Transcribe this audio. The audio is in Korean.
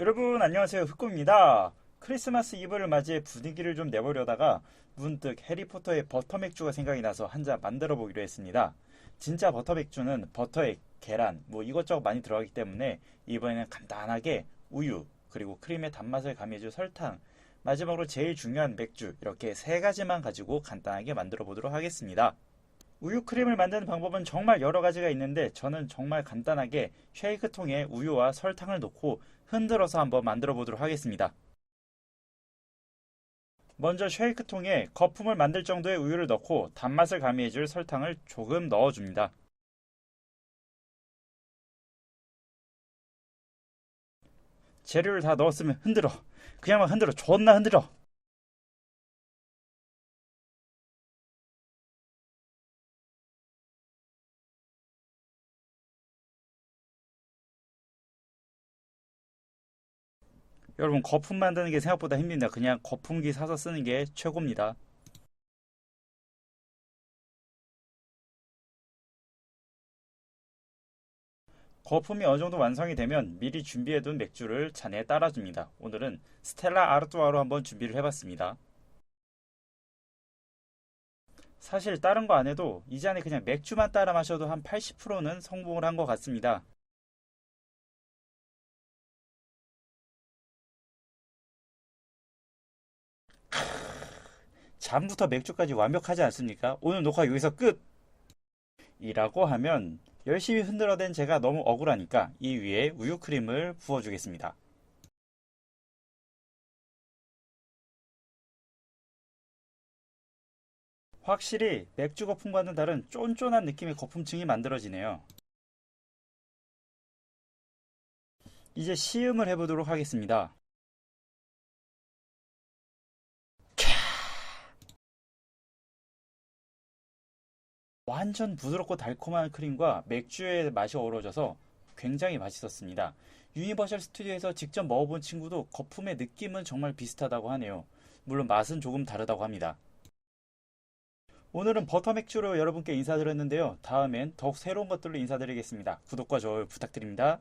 여러분 안녕하세요 흑구입니다. 크리스마스 이브를 맞이해 분위기를 좀 내보려다가 문득 해리포터의 버터 맥주가 생각이 나서 한 잔 만들어 보기로 했습니다. 진짜 버터 맥주는 버터에 계란 뭐 이것저것 많이 들어가기 때문에 이번에는 간단하게 우유 그리고 크림의 단맛을 가미해줄 설탕 마지막으로 제일 중요한 맥주 이렇게 세 가지만 가지고 간단하게 만들어 보도록 하겠습니다. 우유 크림을 만드는 방법은 정말 여러 가지가 있는데 저는 정말 간단하게 쉐이크 통에 우유와 설탕을 넣고 흔들어서 한번 만들어 보도록 하겠습니다. 먼저 쉐이크 통에 거품을 만들 정도의 우유를 넣고 단맛을 가미해줄 설탕을 조금 넣어줍니다. 재료를 다 넣었으면 흔들어. 그냥만 흔들어. 존나 흔들어. 여러분 거품 만드는 게 생각보다 힘듭니다. 그냥 거품기 사서 쓰는 게 최고입니다. 거품이 어느 정도 완성이 되면 미리 준비해둔 맥주를 잔에 따라줍니다. 오늘은 스텔라 아르투아로 한번 준비를 해봤습니다. 사실 다른 거 안 해도 이 잔에 그냥 맥주만 따라 마셔도 한 80%는 성공을 한 것 같습니다. 잠부터 맥주까지 완벽하지 않습니까? 오늘 녹화 여기서 끝! 이라고 하면 열심히 흔들어댄 제가 너무 억울하니까 이 위에 우유 크림을 부어주겠습니다. 확실히 맥주 거품과는 다른 쫀쫀한 느낌의 거품층이 만들어지네요. 이제 시음을 해보도록 하겠습니다. 완전 부드럽고 달콤한 크림과 맥주의 맛이 어우러져서 굉장히 맛있었습니다. 유니버셜 스튜디오에서 직접 먹어본 친구도 거품의 느낌은 정말 비슷하다고 하네요. 물론 맛은 조금 다르다고 합니다. 오늘은 버터 맥주로 여러분께 인사드렸는데요. 다음엔 더욱 새로운 것들로 인사드리겠습니다. 구독과 좋아요 부탁드립니다.